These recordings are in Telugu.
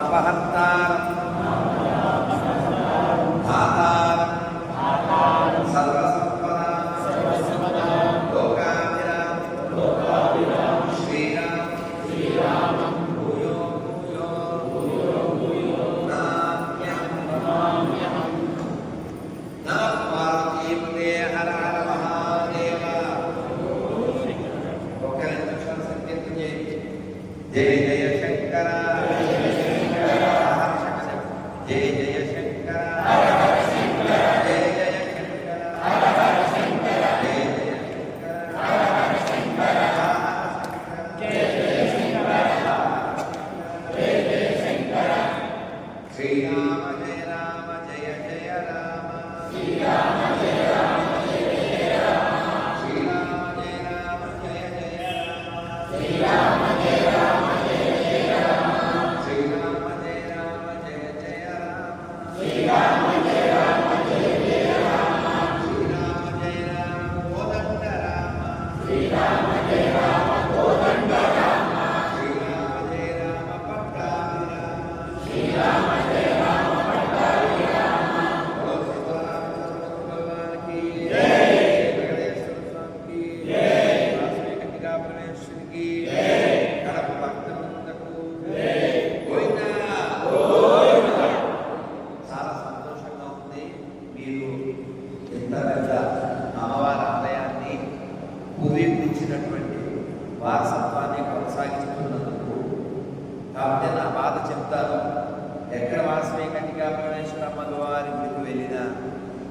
Pahantar Pahantar Sarva Sampada Lokapira Oke, Jaya Jaya Shankara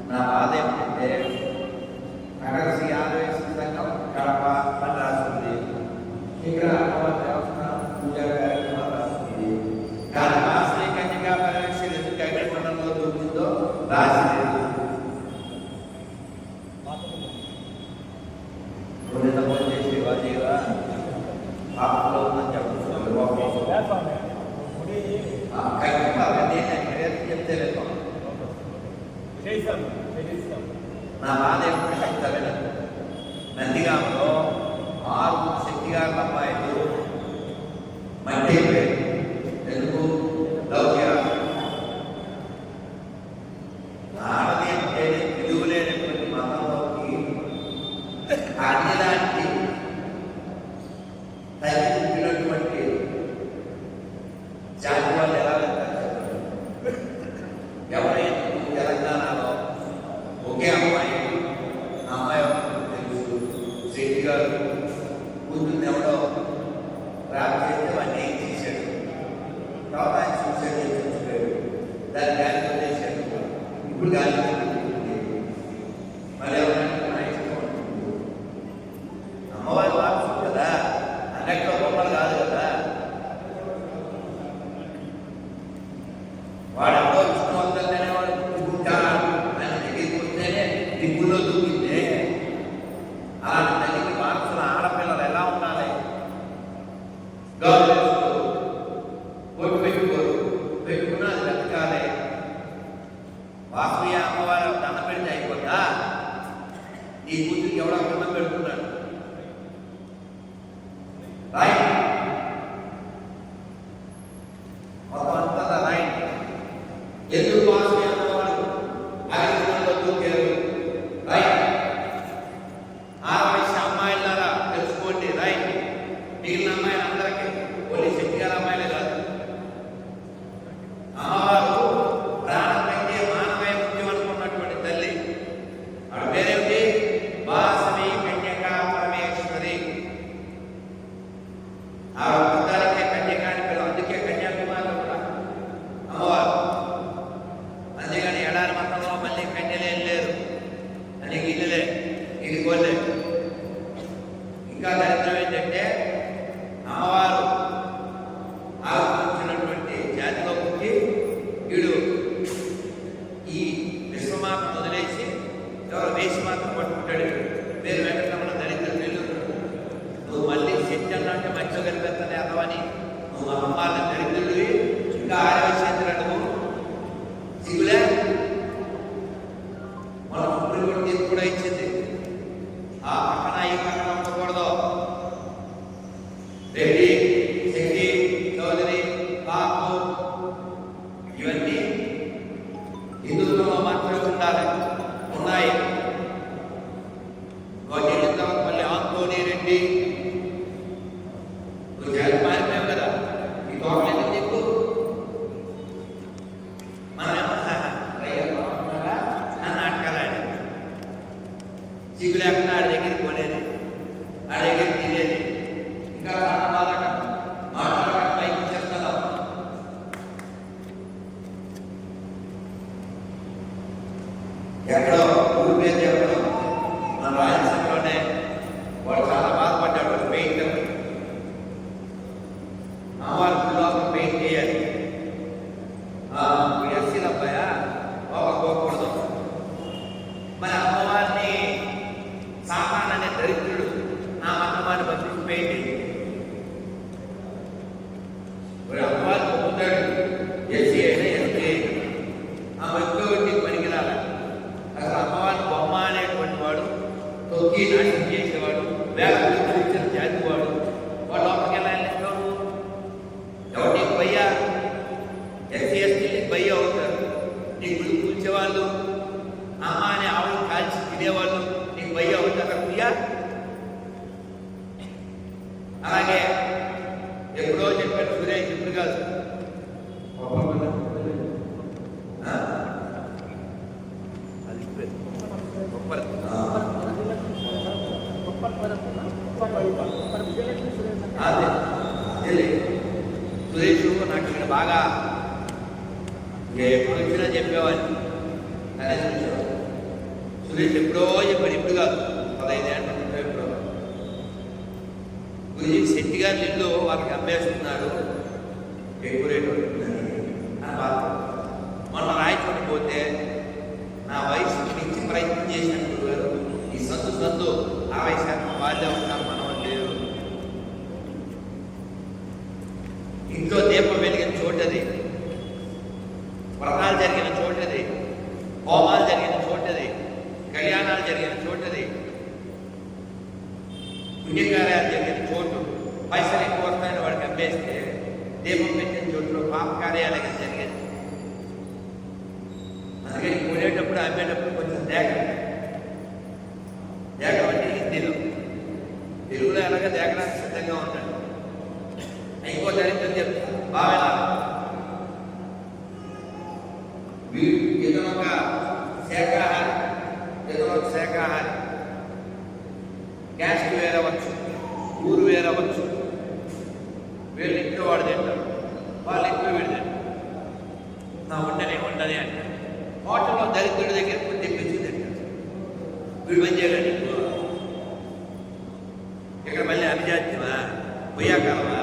nada de, de, నా బాధ ఎప్పుడు శక్తి వెళ్ళదు నందిగామలో ఆరుగురు శక్తిగారుల అబ్బాయిలు మట్టి అయిపోయారు ఎందుకు లవ్ చేయాలి నాడది అంటే విలువ లేనటువంటి మతంలోకి అన్నిలాంటి తగ్గి పుట్టినటువంటి జాతి వల్ల Héctor i, il sommato delle leggi, loro 10 matematiche అమ్మవారిని బతుకు పెయింట్ చేయి. మరి అమ్మవారిని పొందుతాడు ఎస్సీ అయినా ఎస్టీ అయినా ఆ వ్యక్తి పనికిరాలి అసలు అమ్మవారి బొమ్మ అనేటువంటి వాడు తొక్కి నాశనం చేసేవాడు వేల గురించి ఇచ్చిన జాతి వాడు వాడు లోపలికి ఎలా వెళ్ళిస్తాడు ఎవరు నీకు భయ్యా ఎస్సీ ఎస్టీ నీకు భయ్య అవుతారు నీ గుడి కూర్చేవాళ్ళు అమ్మ అనే ఆవులు కాల్చి తినేవాళ్ళు నీకు భయ్య అవుతారు భయ్యా సురేష్ ఎప్పుడో చెప్పాడు ఇప్పుడు కాదు. పదహైదేళ్ళ క్రితం ఎప్పుడో. గురించి శెట్టి గారి ఇల్లు వాళ్ళకి అమ్మేస్తున్నారు. ఎక్కువ రేటు మన అని రాయచోటి పోతే నా వయసు మించి ప్రయత్నం చేసినట్టు గారు ఈ సందు సందు అరవై శాతం వాళ్ళే ఉంటారు మనం లేరు ఇంట్లో దీపం వెలిగిన చోటది వ్రతాలు జరిగిన చోటది హోమాలు జరిగిన చోటది కళ్యాణాలు జరిగిన చోటది పుణ్యకార్యాలు జరిగిన చోటు పైసలు ఎక్కువ వస్తాయని వాడికి అమ్మేస్తే దీపం పెట్టిన చోటులో పాప కార్యాలయం జరిగేది. అందుకని కొనేటప్పుడు అమ్మేటప్పుడు కొంచెం దేగం దేగం అంటే హిందీలో. తెలుగులో ఎలాగ దేగడానికి సిద్ధంగా ఉంటాడు? ఇంకో దరిద్రం చెప్తాను బాగా ఇతను ఒక శాఖాహారం. ఏదో ఒక శాఖాహారి క్యాస్ట్ వేరవచ్చు ఊరు వేరవచ్చు. వీళ్ళ ఇంట్లో వాడు తింటారు. వాళ్ళ ఇంట్లో వీడు తింటారు. నా ఉండనే ఉండని అంటే హోటల్లో దరిద్రుడి దగ్గర కొన్ని తెప్పించి తింటారు. వీడు పని చేయలేడు. ఇక్కడ మళ్ళీ అభిజాత్యమా? పొయ్యాకాలమా?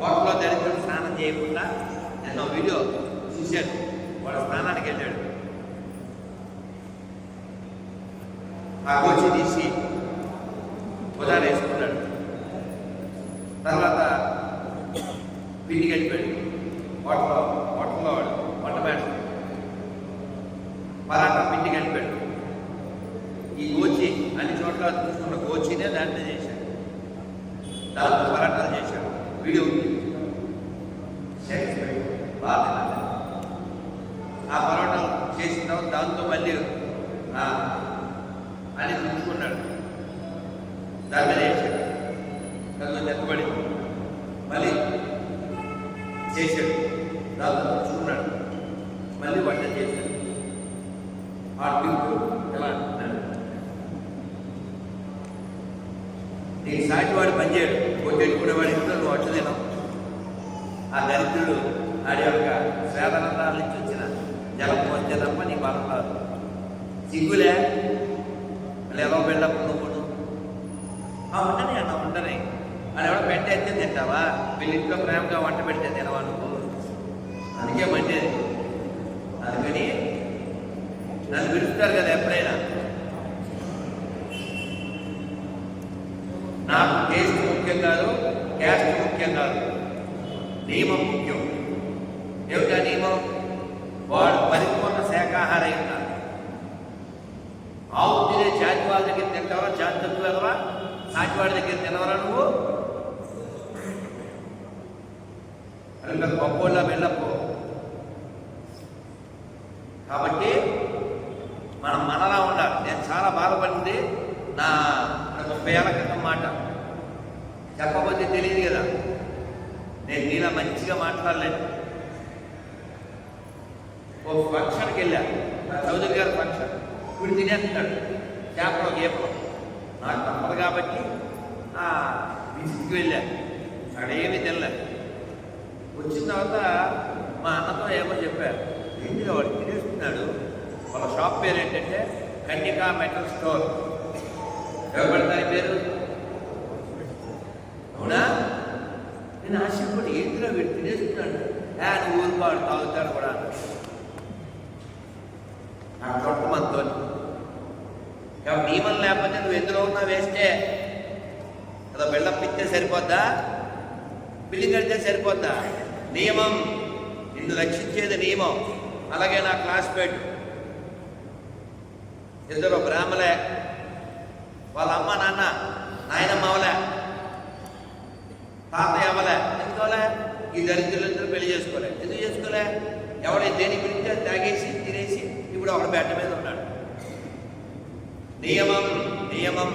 హోటల్లో దరిద్రుడు స్నానం చేయకుండా నేను వీడియో చూశాను. వాడు స్నానానికి వెళ్ళాడు. ఆ కోచి తీసి ఉదాహరణ వేసుకున్నాడు. తర్వాత పిండి వెళ్ళిపోయాడు హోటల్లో హోటల్లో వాడు వంట మేడం పరాటా పిండి వెళ్ళిపోయాడు ఈ గోచి అన్ని చోట్ల చూసుకున్న గోచినే దాంట్లో చేశాడు. దాంతో పరాటాలు చేశాడు. వీడియో ఉంది సాటిస్ఫైడ్ బాగా తిన్నాడు. ఆ పరోటాలు చేసిన తర్వాత దాంతో మళ్ళీ ఆ, అని చూసుకున్నాడు దాని మీద వేసాడు దాంతో నెత్తబడి మళ్ళీ చేశాడు దాంతో చూసుకున్నాడు మళ్ళీ వంట చేశాడు ఆ టిప్పు ఎలా అంటున్నాడు నీ సాటివాడు పనిచేయడు. కొట్టేట్టుకునేవాడు ఇంట్లో నువ్వు అట్టు తినవు ఆ దరిద్రుడు ఆడి యొక్క వేదనందాల నుంచి వచ్చిన జలం పోస్తే తప్ప నీ బలం కాదు సిగ్గులే? ఎలా వెళ్ళప్పుడు నువ్వు ఆ ఉండని అన్న ఉండని. అని ఎవడో పెట్టే ఎత్తే తింటావా? వీళ్ళ ఇంట్లో ప్రేమగా వంట పెడితే తినవా నువ్వు? అందుకే మంచిది అందుకని నన్ను పిలుస్తారు కదా ఎప్పుడైనా. నాకు టేస్ట్ ముఖ్యం కాదు క్యాస్ట్ ముఖ్యం కాదు. నియమం ముఖ్యం. ఏమిటా నియమం? వాడు పరిపూర్ణ శాఖాహారై ఉన్నారు ఆవు తినే చాటివాళ్ళ దగ్గర తింటావా? చాటి తక్కువ వెళ్ళవా దగ్గర తినవరా నువ్వు? కనుక గొప్పోళ్ళ వెళ్ళపో కాబట్టి మనం మనలా ఉండాలి. నేను చాలా బాధపడింది. నా చెప్పకపోతే తెలియదు కదా. నేను నీలా మంచిగా మాట్లాడలేను. ఓ ఫంక్షన్కి వెళ్ళా. చౌదరి గారి ఫంక్షన్. వీడు తినేస్తున్నాడు. చేపలో గేపలో. నాకు తప్పదు కాబట్టి ఆ వెళ్ళా. అక్కడ ఏమీ తినలే. వచ్చిన తర్వాత మా అన్నతో ఏమో చెప్పారు ఏంటిగా వాడు తినేస్తున్నాడు? వాళ్ళ షాప్ పేరు ఏంటంటే కన్యకా మెటల్ స్టోర్. ఎవరు పేరు? అవునా? నేను ఆశపడి ఏంటిలో వీడు తినేస్తున్నాడు ఏ నువ్వు ఊరుకోడు తాగుతాడు కూడా నా నాకు చొట్ట మనతో నియమం లేకపోతే నువ్వు ఎందులో ఉన్నా వేస్తే కదా బెల్లం పిస్తే సరిపోద్దా? పిల్లి కడితే సరిపోద్దా? నియమం. నిన్ను రక్షించేది నియమం. అలాగే నా క్లాస్మేట్ ఇద్దరు బ్రాహ్మలే. వాళ్ళ అమ్మ నాన్న నాయనమ్మ అవలే తాతయ్య అవ్వలే. ఎందుకోలే ఈ దరిద్రులందరూ పెళ్ళి చేసుకోలే. ఎందుకు చేసుకోలే? ఎవడే దేని గురించి తాగేసి తినేసి ఇప్పుడు ఒక బెట్ట మీద ఉన్నాడు. నియమం నియమం.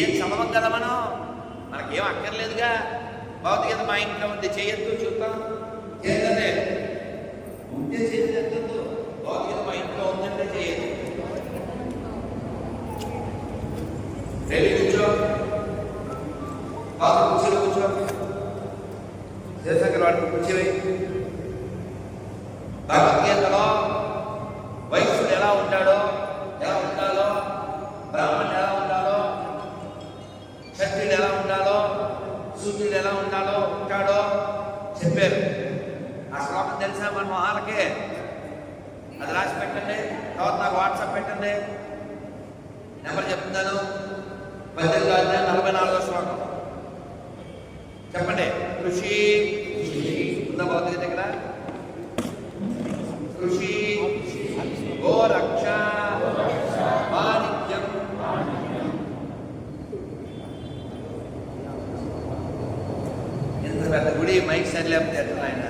ఏం సమమం కదా మనం? మనకేం అక్కర్లేదుగా. భౌతికత మా ఇంట్లో ఉంది చేయొద్దు చూద్దాం. చేద్దంటే ఉంటే చేయొద్దు భౌతిక మా ఇంట్లో ఉందంటే చేయొద్దు వెళ్ళి కూర్చో బాబు కూర్చో. కూర్చో జయశంకర్ వాడికి కూర్చోవి భగవద్గీతలో వైశ్యుడు ఎలా ఉంటాడో ఎలా ఉండాలో బ్రాహ్మణుడు ఎలా ఉండాలో క్షత్రియుడు ఎలా ఉండాలో సూర్యుడు ఎలా ఉండాలో ఉంటాడో చెప్పారు. ఆ శ్లోకం తెలుసా మన మొహాలకే? అది రాసి పెట్టండి తర్వాత నాకు వాట్సాప్ పెట్టండి నెంబర్ చెప్తున్నాను పద్దెనిమిది అధ్యాయం నలభై నాలుగో శ్లోకం చెప్పండి కృషి ఉందా భౌతికత ఇక్కడ కృషి గోరక్ష వాణిజ్యం ఎంత పెద్ద గుడి? మైక్ సరి లేకపోతే ఎట్లా ఆయన?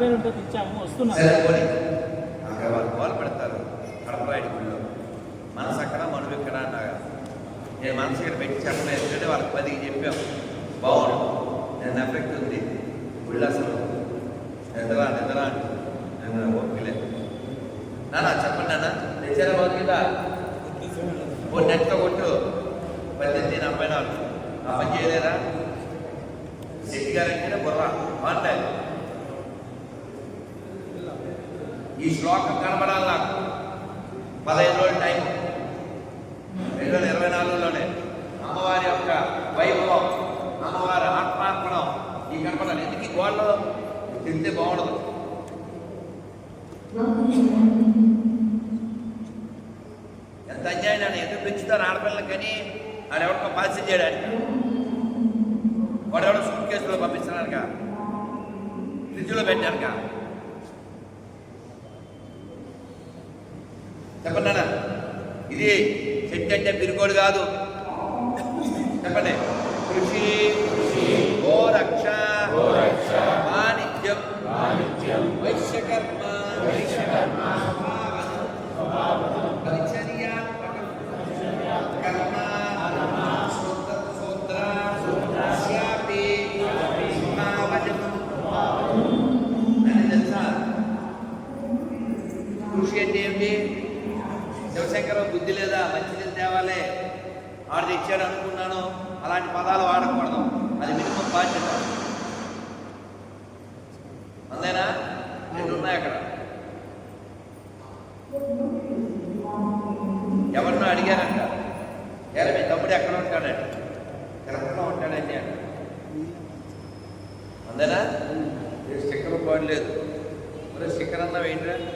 పేరు తెచ్చాము వస్తున్నాం అక్కడ వాళ్ళు గోల పెడతారు. కడపరాయుడు గుడిలో. మనసు అక్కడ మనువు ఇక్కడ అన్నాగా. నేను మనసు ఇక్కడ పెట్టి చెప్పలేదు. ఎందుకంటే వాళ్ళకి పదికి చెప్పాం. బాగుండు. నేను ఎఫెక్ట్ ఉంది. గుళ్ళు అసలు నానా చెప్పండి నాన్న తెచ్చారా బాగుందా ఓ నెట్లో కొట్టు. పద్దెనిమిది నలభై నాలుగు ఆ పని చేయలేరా శెట్టి గారంటే బుర్ర. మాట్లాడు. ఈ శ్లోకం కనబడాలి నాకు. పదహైదు రోజుల టైం. రెండు వేల ఇరవై నాలుగులోనే అమ్మవారి యొక్క వైభవం అమ్మవారి ఆత్మార్పణం ఈ కనపడాలి. ఎందుకు ఈ గోడలో? తింటే బాగుండదు ఎంత అన్యాయం నన్ను ఎందుకు పెంచుతారు ఆడపిల్లకి కానీ ఆడెవరికో పాలసీ చేయడానికి. వాడెవడో సూట్ కేసులో పంపిస్తున్నానుగా ఫ్రిడ్జ్లో పెట్టానుగా చెప్పండి ఇది చెట్టు అంటే పిరుకోడు కాదు. చెప్పండి. కృషి ఓ రక్ష శివశంకరం బుద్ధి లేదా? మంచిది తేవాలే. ఆడు తెచ్చాడు అనుకున్నాను. అలాంటి పదాలు వాడకూడదు. అది మినిమం బాధ్యత. అందేనా రెండు ఉన్నాయి అక్కడ? ఎవరినో అడిగారంట. ఎలా మీ తమ్ముడు ఎక్కడ ఉంటాడండి తిరుపతిలో ఉంటాడండి అంట అందేనా స్టిక్కర్ పోవట్లేదు మరి స్టిక్కర్ అన్నా ఏంటంటే